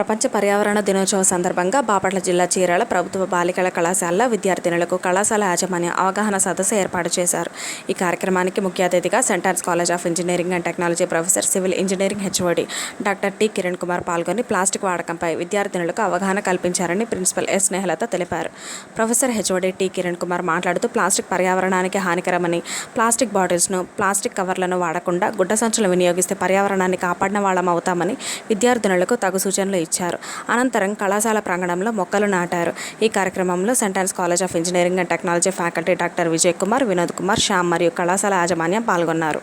ప్రపంచ పర్యావరణ దినోత్సవ సందర్భంగా బాపట్ల జిల్లా చీరాల ప్రభుత్వ బాలికల కళాశాలలో విద్యార్థినులకు కళాశాల యాజమాన్య అవగాహన సదస్సు ఏర్పాటు చేశారు. ఈ కార్యక్రమానికి ముఖ్య అతిథిగా St Ann's college of engineering and technology professor civil engineering HOD doctor T Kiran Kumar పాల్గొని ప్లాస్టిక్ వాడకంపై విద్యార్థినులకు అవగాహన కల్పించారని ప్రిన్సిపల్ ఎస్ స్నేహలత తెలిపారు. Professor HOD T Kiran Kumar మాట్లాడుతూ ప్లాస్టిక్ పర్యావరణానికి హానికరమని ప్లాస్టిక్ బాటిల్స్ను ప్లాస్టిక్ కవర్లను వాడకుండా గుడ్డ సంచులు వినియోగిస్తే పర్యావరణాన్ని కాపాడిన వాళ్ళం అవుతామని విద్యార్థినులకు తగు సూచనలు ఇచ్చారు. అనంతరం కళాశాల ప్రాంగణంలో మొక్కలు నాటారు. ఈ కార్యక్రమంలో St Ann's college of engineering and technology faculty doctor Vijay Kumar Vinod Kumar Shyam మరియు కళాశాల యాజమాన్యం పాల్గొన్నారు.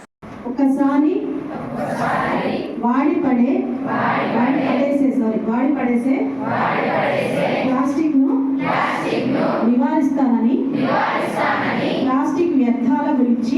ఒకసారి వాడి పడే వాడి పడేసే సారీ వాడి పడేసే ప్లాస్టిక్ను నివారిస్తానని ప్లాస్టిక్ వ్యర్థాల గురించి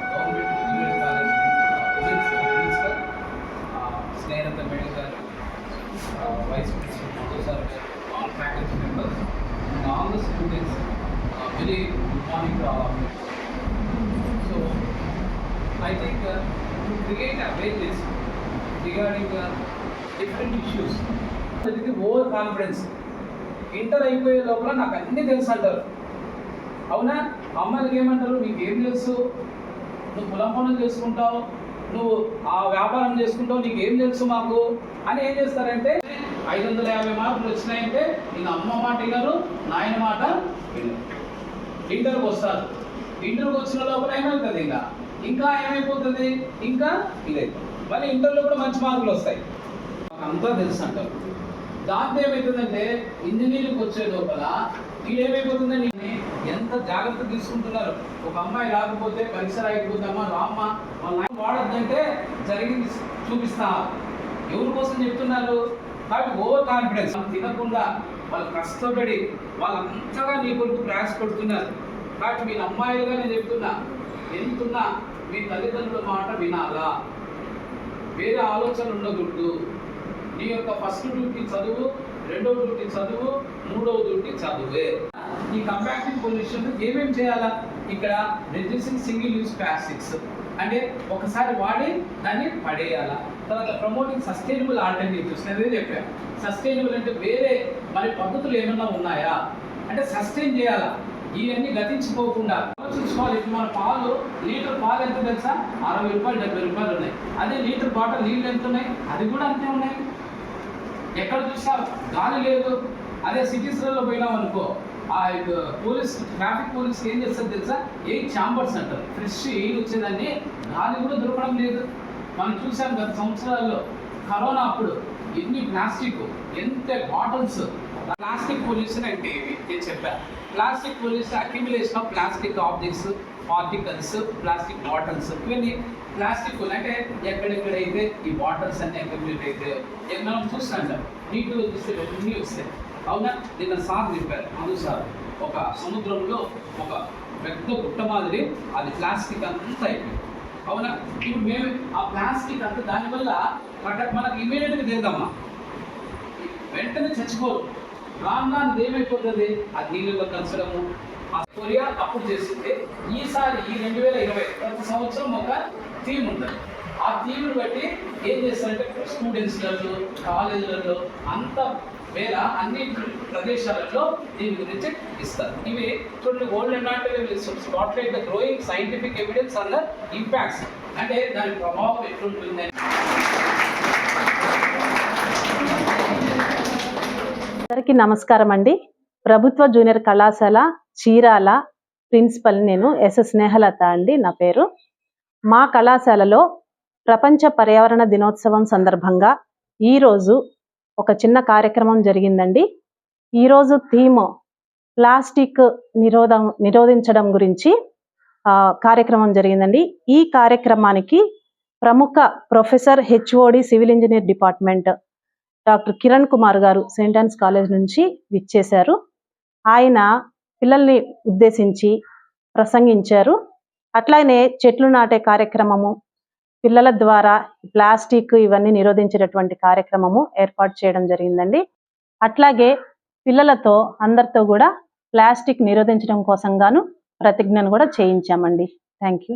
actually very morning to all of you. So, I think uh, to create awareness regarding uh, different issues. ఇది ఓవర్ కాన్ఫిడెన్స్ ఇంటర్ అయిపోయే లోపల నాకు అన్నీ తెలుసు అంటారు. అవునా? అమ్మాయిలకి ఏమంటారు? నీకు ఏం తెలుసు? నువ్వు కులం పనులు చేసుకుంటావు? నువ్వు ఆ వ్యాపారం చేసుకుంటావు? నీకు ఏం తెలుసు మాకు? అని ఏం చేస్తారంటే ఐదు వందల యాభై మార్కులు వచ్చినాయంటే నేను అమ్మ మాట వినరు నాయన మాట వినరు ఇంటర్కి వస్తారు ఇంటర్కి వచ్చిన లోపల ఏమవుతుంది ఇంకా? ఇంకా ఏమైపోతుంది? ఇంకా ఇదే. మళ్ళీ ఇంటర్లో కూడా మంచి మార్కులు వస్తాయి. మాకు అంతా తెలుసు అంటారు. దాంతో ఏమవుతుందంటే ఇంజనీరింగ్ వచ్చే లోపల వీళ్ళు ఏమైపోతుందని ఎంత జాగ్రత్త తీసుకుంటున్నారు? ఒక అమ్మాయి రాకపోతే పరీక్ష రాయకపోతామా? రామ్మ. వాళ్ళ నాయన వాడొద్దంటే జరిగింది చూపిస్తా. ఎవరి కోసం చెప్తున్నారు? కాబట్టి ఓవర్ కాన్ఫిడెన్స్. తినకుండా వాళ్ళు కష్టపడి వాళ్ళంతగా నీ కొరకు ప్రయాసపడుతున్నారు. కాబట్టి మీ అమ్మాయిలుగా నేను చెప్తున్నా ఎంతున్నా మీ తల్లిదండ్రుల మాట వినాలా? వేరే ఆలోచన ఉండకూడదు. నీ యొక్క ఫస్ట్ డ్యూటీ చదువు రెండవ డ్యూటీ చదువు మూడవ డ్యూటీ చదువే. ఈ కంపాక్టింగ్ పొజిషన్ ఏమేమి చేయాలా? ఇక్కడ రెడ్యూసింగ్ సింగిల్ యూస్ ప్లాస్టిక్స్ అంటే ఒకసారి వాడి దాన్ని పడేయాలా? తర్వాత ప్రమోటింగ్ సస్టైనబుల్ ఆల్టర్నేటివ్స్ అనేది అదే చెప్పాను. సస్టైనబుల్ అంటే వేరే మరి పద్ధతులు ఏమైనా ఉన్నాయా? అంటే సస్టైన్ చేయాలా? ఇవన్నీ గతించిపోకుండా. ఆలోచించుకోవాలి ఇప్పుడు మన పాలు లీటర్ పాలు ఎంత తెలుసా? అరవై రూపాయలు డెబ్బై రూపాయలు ఉన్నాయి. అదే లీటర్ బాటిల్ నీళ్ళు ఎంత ఉన్నాయి? అది కూడా అంతే ఉన్నాయి. ఎక్కడ చూసా గాలి లేదు. అదే సిటీస్లలో పోయినాం అనుకో ఆ యొక్క పోలీస్ ట్రాఫిక్ పోలీస్ ఏం చేస్తారు తెలుసా? ఎయిట్ ఛాంబర్స్ అంటారు. ఫ్రెష్ ఎయిర్ వచ్చేదాన్ని గాలి కూడా దొరకడం లేదు. మనం చూసాం గత సంవత్సరాల్లో కరోనా అప్పుడు ఎన్ని ప్లాస్టిక్ ఎంత బాటిల్స్ ప్లాస్టిక్ పొల్యూషన్ అంటే ఏమి? నేను చెప్పాను plastic pollution accumulation of plastic objects particles plastic bottles ఇవన్నీ ప్లాస్టిక్ అంటే ఎక్కడెక్కడైతే ఈ బాటిల్స్ అన్ని అక్యుమిలేట్ అయితే ఏ- మనం చూస్తాం నీటిలో చూస్తే అన్నీ వస్తాయి. అవునా? నిన్న సార్ చెప్పారు అవును సార్. ఒక సముద్రంలో ఒక పెద్ద గుట్ట మాదిరి అది ప్లాస్టిక్ అంతా అయిపోయింది. అవునా? ఇప్పుడు మేము ఆ ప్లాస్టిక్ అంతా దానివల్ల మనకు మనకి ఇమీడియట్గా తెలియదమ్మా వెంటనే చచ్చిపోరు. రాను రాను ఏమైపోతుంది? ఆ నీళ్ళలో కలిసడము. ఆ కొరియా అప్పుడు చేసింది. ఈసారి ఈ రెండు వేల ఇరవై ప్రతి సంవత్సరం ఒక థీమ్ ఉంటుంది. ఆ థీమ్ని బట్టి ఏం చేస్తారంటే స్టూడెంట్స్లలో కాలేజీలలో అంత వేల అన్ని ప్రదేశాలలో దీని గురించి ఇస్తారు. ఇవి కొన్ని old and spotlight the growing scientific evidence అన్న ఇంపాక్ట్స్ అంటే దాని ప్రభావం ఎట్లుంటుందని అందరికీ నమస్కారం అండి. ప్రభుత్వ జూనియర్ కళాశాల చీరాల ప్రిన్సిపల్ నేను ఎస్ స్నేహలత అండి నా పేరు. మా కళాశాలలో ప్రపంచ పర్యావరణ దినోత్సవం సందర్భంగా ఈరోజు ఒక చిన్న కార్యక్రమం జరిగిందండి. ఈరోజు థీమ్ ప్లాస్టిక్ నిరోధం నిరోధించడం గురించి ఆ, కార్యక్రమం జరిగిందండి. ఈ కార్యక్రమానికి ప్రముఖ professor HOD civil engineer department doctor Kiran Kumar garu Saint Ann's college నుంచి విచ్చేశారు. ఆయన పిల్లల్ని ఉద్దేశించి ప్రసంగించారు. అట్లానే చెట్లు నాటే కార్యక్రమము పిల్లల ద్వారా ప్లాస్టిక్ ఇవన్నీ నిరోధించేటటువంటి కార్యక్రమము ఏర్పాటు చేయడం జరిగిందండి. అట్లాగే పిల్లలతో అందరితో కూడా ప్లాస్టిక్ నిరోధించడం కోసం గాను ప్రతిజ్ఞను కూడా చేయించామండి. Thank you